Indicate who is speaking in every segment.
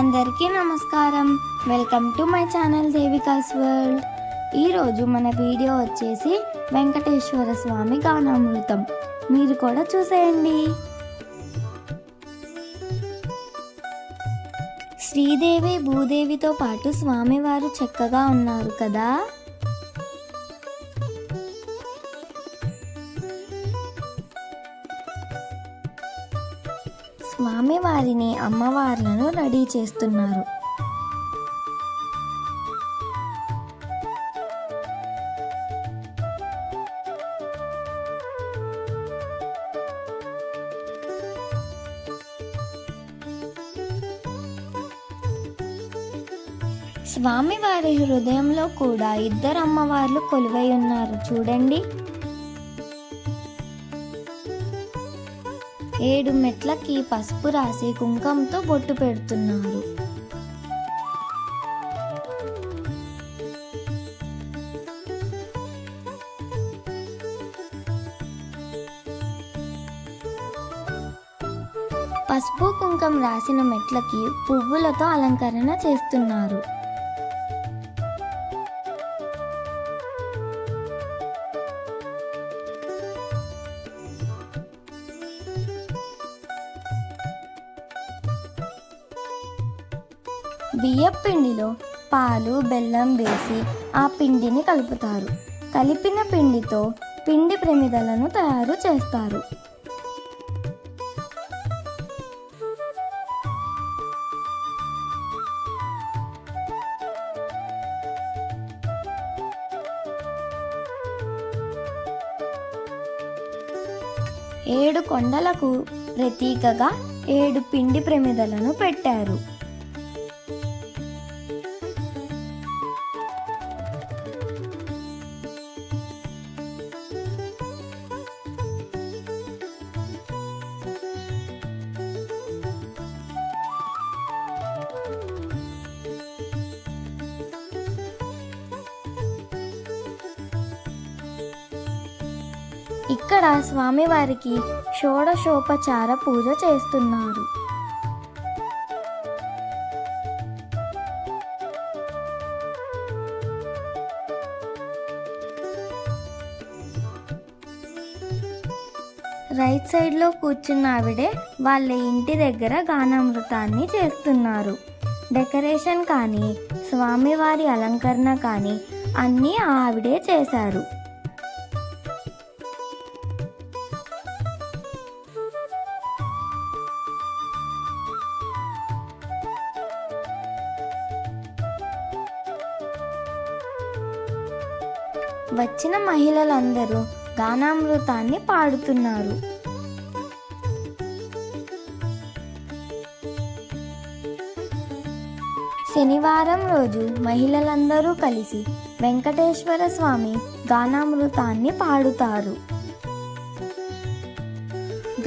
Speaker 1: అందరికీ నమస్కారం. Welcome to my channel Devika's world. ఈరోజు మన వీడియో వచ్చేసి వెంకటేశ్వర స్వామి గానామృతం. మీరు కూడా చూసేయండి. శ్రీదేవి భూదేవితో పాటు స్వామివారు చక్కగా ఉన్నారు కదా. స్వామివారిని అమ్మవార్లను రెడీ చేస్తున్నారు. స్వామివారి హృదయంలో కూడా ఇద్దరు అమ్మవార్లు కొలువై ఉన్నారు. చూడండి. ఏడు మెట్లకి పసుపు రాసి కుంకంతో బొట్టు పెడుతున్నారు. పసుపు కుంకం రాసిన మెట్లకి పువ్వులతో అలంకరణ చేస్తున్నారు. బియ్యం పిండిలో పాలు బెల్లం వేసి ఆ పిండిని కలుపుతారు. కలిపిన పిండితో పిండి ప్రమిదలను తయారు చేస్తారు. ఏడు కొండలకు ప్రతీకగా ఏడు పిండి ప్రమిదలను పెట్టారు. ఇక్కడ స్వామివారికి షోడశోపచార పూజ చేస్తున్నారు. రైట్ సైడ్లో కూర్చున్న ఆవిడే వాళ్ళ ఇంటి దగ్గర గానామృతాన్ని చేస్తున్నారు. డెకరేషన్ కానీ స్వామివారి అలంకరణ కానీ అన్నీ ఆవిడే చేశారు. వచ్చిన మహిళలందరూ గానామృతాన్ని పాడుతున్నారు. శనివారం రోజు మహిళలందరూ కలిసి వెంకటేశ్వర స్వామి గానామృతాన్ని పాడుతారు.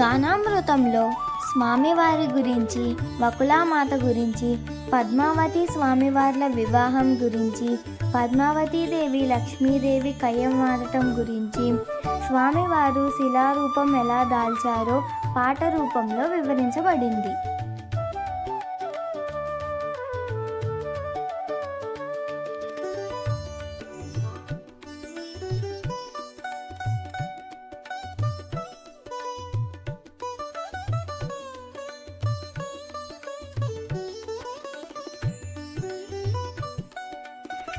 Speaker 1: గానామృతంలో స్వామివారి గురించి వకులామాత గురించి పద్మావతి స్వామివార్ల వివాహం గురించి పద్మావతీదేవి లక్ష్మీదేవి కయ్యం మారటం గురించి స్వామివారు శిలారూపం ఎలా దాల్చారో పాట రూపంలో వివరించబడింది.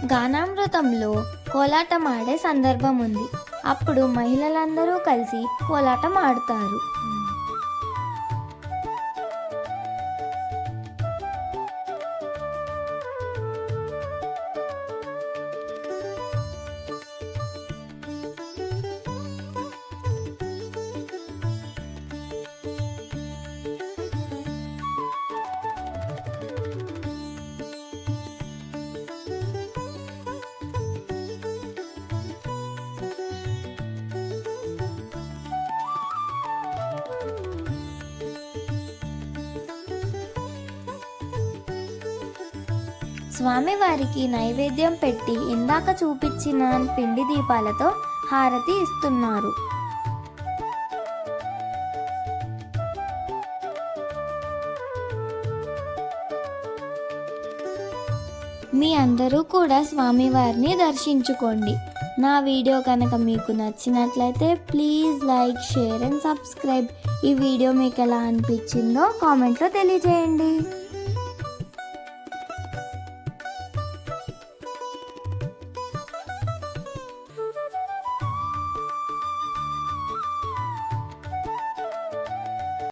Speaker 1: గానామృతంలో కోలాటం ఆడే సందర్భం ఉంది అప్పుడు మహిళలందరూ కలిసి కోలాటం ఆడతారు స్వామివారికి నైవేద్యం పెట్టి ఇందాక చూపించిన పిండి దీపాలతో హారతి ఇస్తున్నారు. మీ అందరూ కూడా స్వామివారిని దర్శించుకోండి. నా వీడియో కనుక మీకు నచ్చినట్లయితే please like share and subscribe. ఈ వీడియో మీకు ఎలా అనిపించిందో కామెంట్లో తెలియజేయండి.